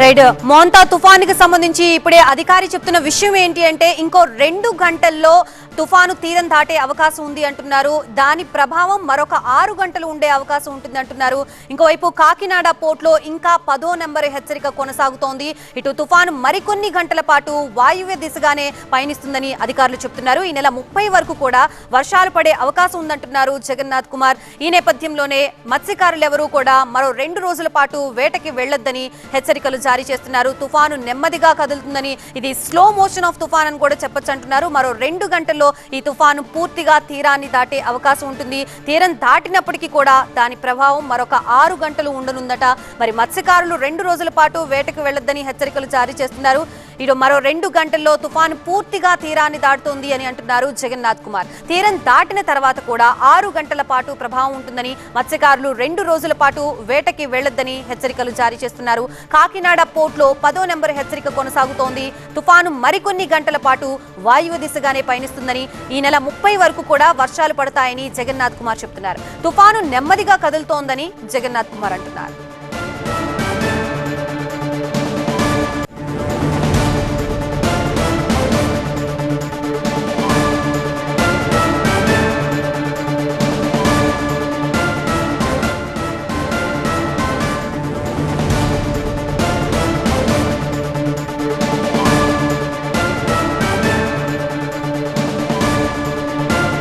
Right. Montha తుఫానికి సంబంధించి ఇప్పుడే అధికారి చెప్తున్న విషయం ఏంటి అంటే ఇంకో రెండు గంటల్లో తుఫాను తీరం దాటే అవకాశం ఉంది అంటున్నారు. దాని ప్రభావం మరొక ఆరు గంటలు ఉండే అవకాశం ఉంటుంది అంటున్నారు ఇంకోవైపు కాకినాడ పోర్ట్లో ఇంకా పదో నెంబర్ హెచ్చరిక కొనసాగుతోంది. ఇటు తుఫాను మరికొన్ని గంటల పాటు వాయువ్య దిశగానే పయనిస్తుందని అధికారులు చెప్తున్నారు. ఈ నెల ముప్పై వరకు కూడా వర్షాలు పడే అవకాశం ఉందంటున్నారు జగన్నాథ్ కుమార్. ఈ నేపథ్యంలోనే మత్స్యకారులెవరూ కూడా మరో రెండు రోజుల పాటు వేటకి వెళ్ళొద్దని హెచ్చరికలు జారీ చేస్తున్నారు. తుఫాను నెమ్మదిగా కదులుతుందని ఇది స్లో మోషన్ ఆఫ్ తుఫాన్ అని కూడా చెప్పొచ్చు అంటున్నారు. మరో రెండు గంటల్లో ఈ తుఫాను పూర్తిగా తీరాన్ని దాటే అవకాశం ఉంటుంది. తీరం దాటినప్పటికీ కూడా దాని ప్రభావం మరొక ఆరు గంటలు ఉండనుందట. మరి మత్స్యకారులు రెండు రోజుల పాటు వేటకు వెళ్ళొద్దని హెచ్చరికలు జారీ చేస్తున్నారు. ఇటు మరో రెండు గంటల్లో తుఫాను పూర్తిగా తీరాన్ని దాటుతోంది అని అంటున్నారు జగన్నాథ్ కుమార్. తీరం దాటిన తర్వాత కూడా ఆరు గంటల పాటు ప్రభావం ఉంటుందని మత్స్యకారులు రెండు రోజుల పాటు వేటకి వెళ్ళొద్దని హెచ్చరికలు జారీ చేస్తున్నారు. కాకినాడ పోర్ట్లో పదో నెంబర్ హెచ్చరిక కొనసాగుతోంది. తుఫాను మరికొన్ని గంటల పాటు వాయువు దిశగానే పయనిస్తుందని ఈ నెల ముప్పై వరకు కూడా వర్షాలు పడతాయని జగన్నాథ్ కుమార్ చెప్తున్నారు. తుఫాను నెమ్మదిగా కదులుతోందని జగన్నాథ్ కుమార్ అంటున్నారు.